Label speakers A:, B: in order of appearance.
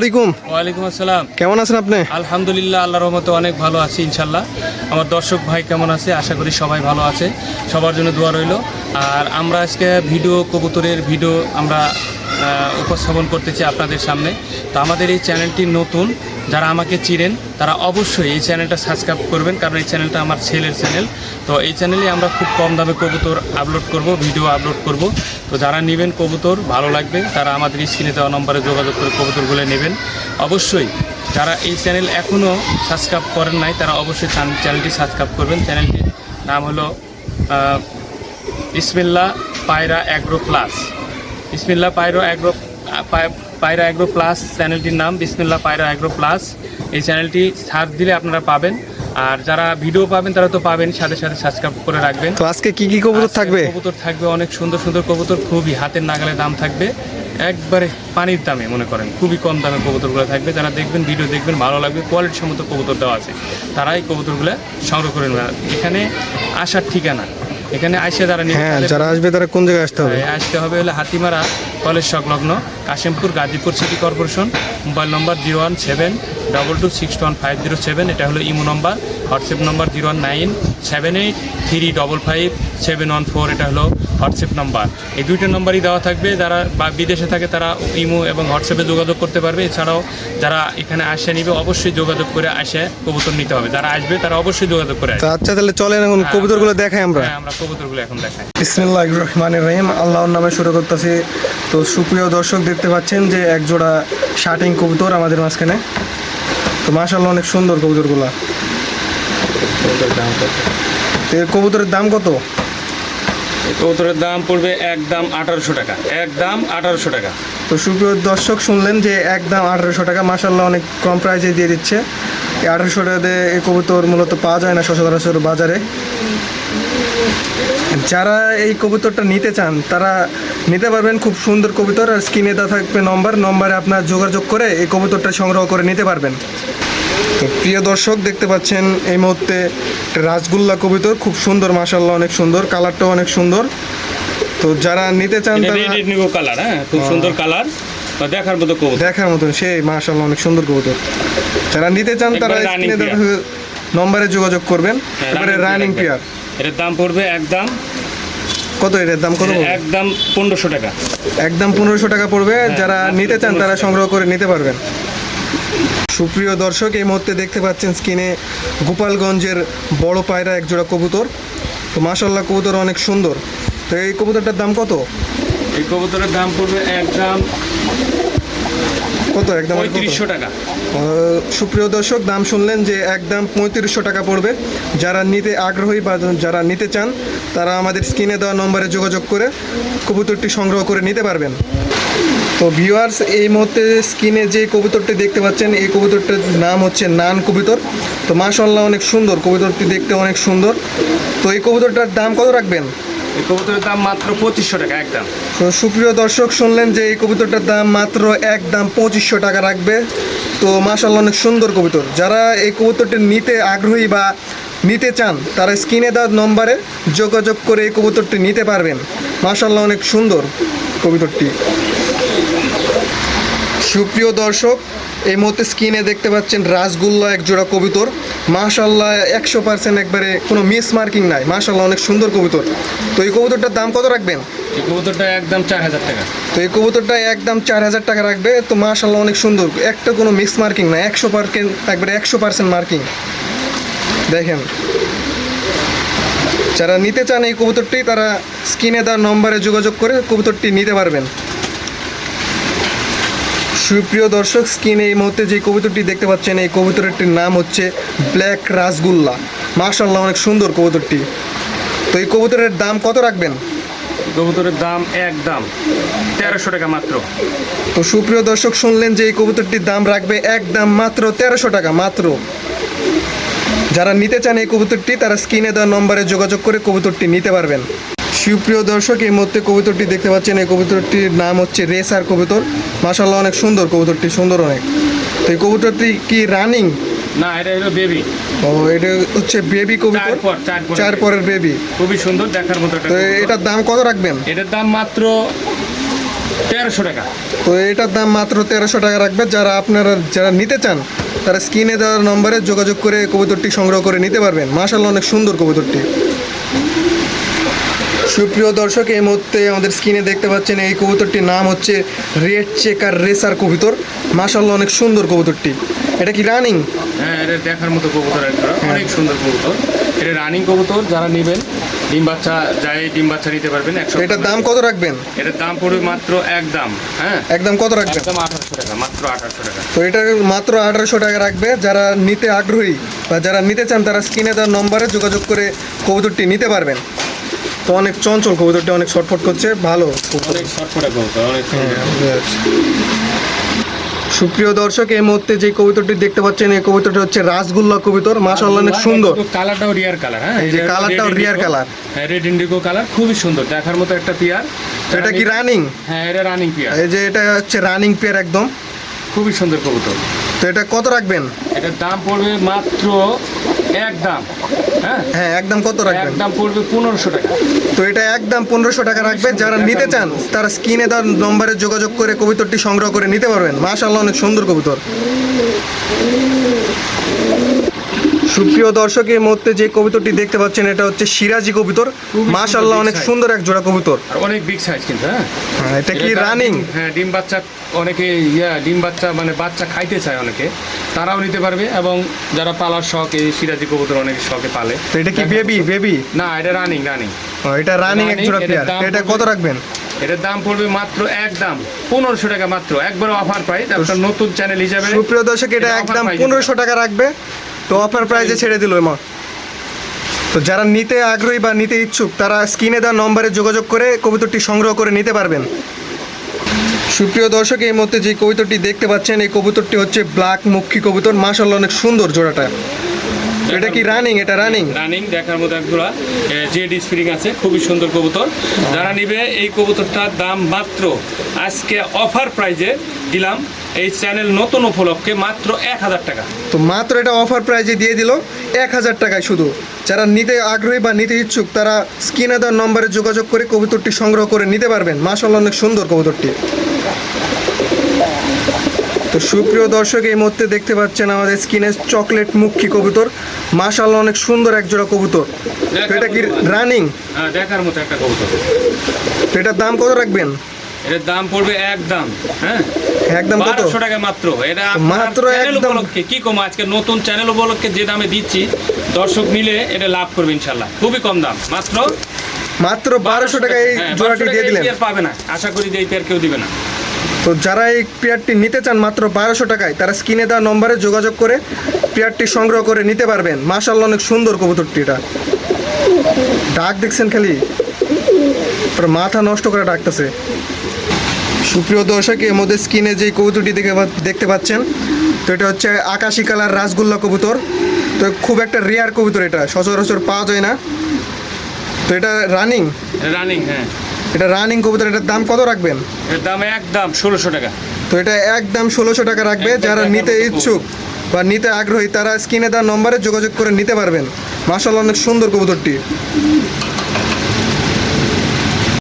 A: আলাইকুম।
B: ওয়ালাইকুম আসসালাম।
A: কেমন আছেন আপনি?
B: আলহামদুলিল্লাহ আল্লাহর রহমতে অনেক ভালো আছি ইনশাল্লাহ। আমার দর্শক ভাই কেমন আছে? আশা করি সবাই ভালো আছে। সবার জন্য দোয়া রইল। আর আমরা আজকে ভিডিও কবুতরের ভিডিও আমরা উপস্থাপন করতেছি আপনাদের সামনে। তো আমাদের এই চ্যানেলটি নতুন। যারা আমাকে চিনেন, তারা অবশ্যই এই চ্যানেলটা সাবস্ক্রাইব করবেন, কারণ এই চ্যানেলটা আমার ছেলের চ্যানেল। তো এই চ্যানেলে আমরা খুব কম দামে কবুতর আপলোড করব ভিডিও আপলোড করব। তো যারা নেবেন কবুতর, ভালো লাগবে, তারা আমাদের স্ক্রিনে দেওয়া নম্বরে যোগাযোগ করে কবুতরগুলো নেবেন। অবশ্যই, যারা এই চ্যানেল এখনও সাবস্ক্রাইব করেন নাই, তারা অবশ্যই চ্যান- চ্যানেলটি সাবস্ক্রাইব করবেন। চ্যানেলটির নাম হলো ইসমিল্লা পায়রা অ্যাগ্রো প্লাস। বিসমিল্লা Payra agro Payra agro plus চ্যানেলটির নাম বিসমিল্লা পায়রা অ্যাগ্রো প্লাস এই চ্যানেলটি সার্চ দিলে আপনারা পাবেন। আর যারা ভিডিও পাবেন তারা তো পাবেন সাথে সাথে সাবস্ক্রাইব করে রাখবেন।
A: তো আজকে কি কি কবুতর থাকবে?
B: কবুতর থাকবে অনেক সুন্দর সুন্দর কবুতর খুবই হাতের নাগালে দাম থাকবে। একবারে পানির দামে মনে করেন খুবই কম দামে কবুতরগুলো থাকবে। যারা দেখবেন ভিডিও দেখবেন ভালো লাগবে কোয়ালিটি সম্মত কবুতর দেওয়া আছে। তারাই কবুতরগুলো সংগ্রহ করে নেবেন এখানে আসার ঠিকানা এখানে আসে তারা
A: হ্যাঁ যারা আসবে তারা কোন জায়গায় আসতে হবে?
B: আসতে হবে হলো হাতিমারা কলেজ সংলগ্ন Kashimpur Gazipur city corporation mobile number zero one seven double two six one five zero seven এটা হলো imo number. WhatsApp number zero nine seven eight three double five seven one four এটা হলো WhatsApp নম্বর। এই দুইটা নম্বরই দেওয়া থাকবে যারা বা বিদেশে থাকে তারা ইমো এবং হোয়াটসঅ্যাপে যোগাযোগ করতে পারবে। এছাড়াও যারা এখানে আসে নিবে অবশ্যই যোগাযোগ করে আসে কবুতর নিতে হবে। যারা আসবে তারা অবশ্যই যোগাযোগ করে আসবে।
A: আচ্ছা তাহলে চলেন এখন কবুতরগুলো দেখাই আমরা।
B: হ্যাঁ আমরা কবুতরগুলো এখন দেখাই।
A: বিসমিল্লাহ রহমান রহিম। আল্লাহর নামে শুরু করতেছি। তো সুপ্রিয় দর্শক দেখতে পাচ্ছেন যে এক জোড়া শার্টিং কবুতর আমাদের মাঝখানে। তো মাশাল্লাহ অনেক সুন্দর কবুতরগুলা। তো এর কবুতরের দাম কত?
B: এই কবুতরের দাম পড়বে একদম আঠারোশো টাকা। একদম আঠারোশো টাকা।
A: তো সুপ্রিয় দর্শক শুনলেন যে একদম আঠারোশো টাকা মাসাল্লাহ অনেক কম প্রাইসে দিয়ে দিচ্ছে। আঠারোশো টাকা দিয়ে এই কবুতর মূলত পাওয়া যায় না সচরাচর বাজারে। যারা এই কবুতরটা নিতে চান তারা নিতে পারবেন খুব সুন্দর কবুতর। আর স্ক্রিনে দেওয়া থাকবে নম্বর নম্বরে আপনার যোগাযোগ করে এই কবুতরটা সংগ্রহ করে নিতে পারবেন। তো প্রিয় দর্শক দেখতে পাচ্ছেন এই মুহূর্তে রাজগুল্লা কবুতর। খুব সুন্দর মাসাল্লাহ অনেক সুন্দর কালারটাও অনেক সুন্দর। তো যারা নিতে চান
B: কালার হ্যাঁ? খুব সুন্দর কালার দেখার মতো কবুতর।
A: দেখার মতন সেই মাশাল্লাহ অনেক সুন্দর কবুতর। যারা নিতে চান তারা। নম্বরে যোগাযোগ করবেন।
B: হ্যাঁ,
A: এবারে রানিং পেয়ার
B: এটার দাম পড়বে একদম
A: কত এটার দাম কত
B: একদম পনেরোশো টাকা।
A: একদম পনেরোশো টাকা পড়বে। যারা নিতে চান তারা সংগ্রহ করে নিতে পারবেন। সুপ্রিয় দর্শক এই মুহূর্তে দেখতে পাচ্ছেন স্ক্রিনে গোপালগঞ্জের বড় পায়রা এক জোড়া কবুতর। তো মাশাল্লাহ কবুতর অনেক সুন্দর। তো এই কবুতরটার দাম কত?
B: এই কবুতরের দাম পড়বে একদম
A: কত? একদম
B: পঁয়ত্রিশশো টাকা।
A: সুপ্রিয় দর্শক দাম শুনলেন যে একদম পঁয়ত্রিশশো টাকা পড়বে। যারা নিতে আগ্রহী বা যারা নিতে চান তারা আমাদের স্ক্রিনে দেওয়া নম্বরে যোগাযোগ করে কবুতরটি সংগ্রহ করে নিতে পারবেন। তো ভিউয়ার্স এই মুহূর্তে স্ক্রিনে যে কবুতরটি দেখতে পাচ্ছেন এই কবুতরটার নাম হচ্ছে নান কবুতর। তো মাশাল্লাহ অনেক সুন্দর কবুতরটি দেখতে অনেক সুন্দর। তো এই কবুতরটার দাম কত রাখবেন?
B: এই কবুতরের দাম মাত্র পঁচিশশো টাকা একদম।
A: তো সুপ্রিয় দর্শক শুনলেন যে এই কবুতরটার দাম মাত্র একদম পঁচিশশো টাকা রাখবে। তো মাশাল্লাহ অনেক সুন্দর কবুতর। যারা এই কবুতরটি নিতে আগ্রহী বা নিতে চান তারা স্ক্রিনে দেওয়ার নম্বরে যোগাযোগ করে এই কবুতরটি নিতে পারবেন। মাশাল্লাহ অনেক সুন্দর কবুতরটি। সুপ্রিয় দর্শক এই মুহূর্তে স্ক্রিনে দেখতে পাচ্ছেন রাসগুল্লা এক জোড়া কবুতর। মাশাল্লাহ একশো পার্সেন্ট একবারে কোনো মিস মার্কিং নাই। মাশাল্লাহ অনেক সুন্দর কবিতর। তো এই কবুতরটার দাম কত রাখবেন?
B: এই কবুতরটা একদম চার হাজার টাকা।
A: তো এই কবুতরটা একদম চার হাজার টাকা রাখবে। তো মাশাল্লাহ অনেক সুন্দর। একটা কোনো মিক্স মার্কিং না একশো পার্সেন্ট একবারে একশো পার্সেন্ট মার্কিং দেখেন। যারা নিতে চান এই কবুতরটি তারা স্ক্রিনে দেওয়ার নম্বরে যোগাযোগ করে কবুতরটি নিতে পারবেন। সুপ্রিয় দর্শক স্ক্রিনে এই মুহূর্তে যে কবুতরটি দেখতে পাচ্ছেন এই কবুতরটির নাম হচ্ছে ব্ল্যাক রাসগুল্লা মাশাল্লাহ অনেক সুন্দর কবুতরটি। তো এই কবুতরের দাম কত রাখবেন?
B: কবুতরের দাম একদম তেরোশো টাকা মাত্র।
A: তো সুপ্রিয় দর্শক শুনলেন যে এই কবুতরটির দাম রাখবে একদম মাত্র তেরোশো টাকা মাত্র। যারা নিতে চান এই কবুতরটি তারা স্ক্রিনে দেওয়া নম্বরে যোগাযোগ করে কবুতরটি নিতে পারবেন। সুপ্রিয় দর্শক এই মধ্যে কবুতরটি দেখতে পাচ্ছেন। এই কবুতরটির নাম হচ্ছে রেসার কবুতর। মাশাল্লাহ অনেক সুন্দর কবুতরটি সুন্দর অনেক। তো এই কবুতরটি কি রানিং?
B: না এটা হলো বেবি।
A: ও এটা হচ্ছে বেবি কবুতর?
B: চার পর চার পর
A: চার পরের বেবি।
B: খুবই সুন্দর দেখার মতো
A: তো এটার দাম কত রাখবেন?
B: এটার দাম মাত্র তেরোশো টাকা।
A: তো এটার দাম মাত্র তেরোশো টাকা রাখবে। যারা আপনারা যারা নিতে চান তারা স্ক্রিনে দেওয়া নম্বরে যোগাযোগ করে কবুতরটি সংগ্রহ করে নিতে পারবেন। মাশাল্লাহ অনেক সুন্দর কবুতরটি। সুপ্রিয় দর্শক এই মুহূর্তে আমাদের স্ক্রিনে দেখতে পাচ্ছেন এই কবুতরটির নাম হচ্ছে রেড চেকার রেসার কবুতর। মাশাল্লাহ অনেক সুন্দর কবুতরটি। এটা কি রানিং
B: হ্যাঁ এটা দেখার মতো কবুতর একটা অনেক সুন্দর কবুতর। এটা রানিং কবুতর যারা নেবেন ডিম বাচ্চা যাই ডিম বাচ্চা নিতে পারবেন একশো
A: এটার দাম কত রাখবেন?
B: এটার দাম পড়বে মাত্র এক দাম হ্যাঁ?
A: একদম কত রাখবেন?
B: একদম আঠারোশো টাকা মাত্র আঠারোশো টাকা।
A: তো এটা মাত্র আঠারোশো টাকা রাখবে। যারা নিতে আগ্রহী বা যারা নিতে চান তারা স্ক্রিনে দেওয়ার নম্বরে যোগাযোগ করে কবুতরটি নিতে পারবেন। তো অনেক চঞ্চল কবুতরটি অনেক ছটফট করছে ভালো
B: অনেক শর্টফটা কবুতর অনেক
A: সুপ্রিয় দর্শক এই মুহূর্তে যে কবুতরটি দেখতে পাচ্ছেন এই কবুতরটি হচ্ছে রাসগুল্লা কবুতর। মাশাআল্লাহ অনেক সুন্দর।
B: কালারটাও রিয়ার কালার হ্যাঁ?
A: এই যে কালারটাও রিয়ার কালার।
B: হ্যাঁ রেড ইন্ডিগো কালার খুবই সুন্দর দেখার মতো একটা পিয়ার।
A: এটা কি রানিং
B: হ্যাঁ এটা রানিং পিয়ার।
A: এই যে এটা হচ্ছে রানিং পেয়ার একদম।
B: খুবই সুন্দর কবুতর।
A: তো এটা কত রাখবেন?
B: এটার দাম পড়বে মাত্র এক দাম হ্যাঁ?
A: হ্যাঁ একদম কত রাখবেন?
B: একদম পড়বে পনেরোশো টাকা।
A: তো এটা একদম পনেরোশো টাকা রাখবেন। যারা নিতে চান তারা স্ক্রিনে তার নম্বরে যোগাযোগ করে কবিতরটি সংগ্রহ করে নিতে পারবেন। মাশাআল্লাহ অনেক সুন্দর কবুতর। সুপ্রিয় দর্শক এই মুহূর্তে যে কবুতরটি দেখতে পাচ্ছেন এটা হচ্ছে সিরাজি কবুতর।
B: big
A: অনেক সুন্দর এক জোড়া কবুতর।
B: আর অনেক বিগ সাইজ কিন্তু হ্যাঁ?
A: হ্যাঁ, এটা কি রানিং
B: হ্যাঁ ডিম বাচ্চা অনেকে ইয়া ডিম বাচ্চা মানে বাচ্চা খাইতে চায় অনেকে। তারাও নিতে পারবে এবং যারা পালার শখ এই সিরাজি কবুতর অনেকে শখে পালে।
A: তো এটা কি বেবি বেবি
B: না এটা রানিং রানিং
A: এটা রানিং এক জোড়া পেয়ার এটা কত রাখবেন?
B: এটার দাম পড়বে মাত্র এক দাম পনেরোশো টাকা মাত্র। একবার অফার প্রাইস আপনার নতুন চ্যানেল হিসাবে
A: সুপ্রিয় দর্শক এটা একদম পনেরোশো টাকা রাখবে। তো অফার প্রাইজে ছেড়ে দিল এমন। তো যারা নিতে আগ্রহী বা নিতে ইচ্ছুক, তারা স্ক্রিনে দেওয়া নম্বরে যোগাযোগ করে কবুতরটি সংগ্রহ করে নিতে পারবেন। সুপ্রিয় দর্শক, এই মুহূর্তে যে কবুতরটি দেখতে পাচ্ছেন, এই কবুতরটি হচ্ছে ব্ল্যাক মুখী কবুতর। মাসাল্লাহ অনেক সুন্দর জোড়াটা। এটা কি রানিং এটা রানিং
B: রানিং দেখার মতো এক জোড়া জেড স্প্রিং আছে খুবই সুন্দর কবুতর। যারা নিবে এই কবুতরটার দাম মাত্র আজকে অফার প্রাইজে দিলাম। এই চ্যানেল নতুন উপলক্ষে মাত্র এক হাজার টাকা।
A: তো মাত্র এটা অফার প্রাইজে দিয়ে দিল এক হাজার টাকায় শুধু। যারা নিতে আগ্রহী বা নিতে ইচ্ছুক তারা স্ক্রিনে দেওয়ার নম্বরে যোগাযোগ করে কবুতরটি সংগ্রহ করে নিতে পারবেন। মাশাল্লাহ অনেক সুন্দর কবুতরটি। তো সুপ্রিয় দর্শক এই মুহূর্তে দেখতে পাচ্ছেন আমাদের স্কিনের চকলেট মুখী কবুতর। মাশাল্লাহ অনেক সুন্দর এক জোড়া কবুতর এটা কি রানিং
B: হ্যাঁ দেখার মতো একটা কবুতর।
A: এটার দাম কত রাখবেন?
B: এটার দাম পড়বে এক দাম হ্যাঁ।
A: একদম কত?
B: টাকা মাত্র। এটা
A: মাত্র একদম-
B: কি কম আজকে নতুন চ্যানেল উপলক্ষে যে দামে দিচ্ছি দর্শক নিলে এটা লাভ করবে ইনশাল্লাহ খুবই কম দাম। মাত্র
A: মাত্র বারোশো টাকায় এই জোড়াটি দিয়ে দিলেন।
B: পাবে না। আশা করি যে এই পেয়ার কেউ দিবে না।
A: তো যারা এই পেয়ারটি নিতে চান মাত্র বারোশো টাকায়, তারা স্ক্রিনে দেওয়া নম্বরে যোগাযোগ করে পেয়ারটি সংগ্রহ করে নিতে পারবেন। মাশাল্লাহ অনেক সুন্দর কবুতরটি এটা। ডাক দেখছেন খালি। মাথা নষ্ট করে ডাকতেছে। সুপ্রিয় দর্শক, এর মধ্যে স্ক্রিনে যে কবুতরটি দেখে দেখতে পাচ্ছেন, তো এটা হচ্ছে আকাশি কালার রাসগোল্লা কবুতর। তো খুব একটা রেয়ার কবুতর এটা, সচরাচর পাওয়া যায় না। তো এটা রানিং?
B: রানিং হ্যাঁ।
A: এটা রানিং কবুতর এটার দাম কত রাখবেন?
B: এর দাম একদম ষোলোশো টাকা।
A: তো এটা একদম ষোলোশো টাকা রাখবে যারা নিতে ইচ্ছুক বা নিতে আগ্রহী তারা স্ক্রিনে দেওয়ার নম্বরে যোগাযোগ করে নিতে পারবেন। মাসাল অনেক সুন্দর কবুতরটি।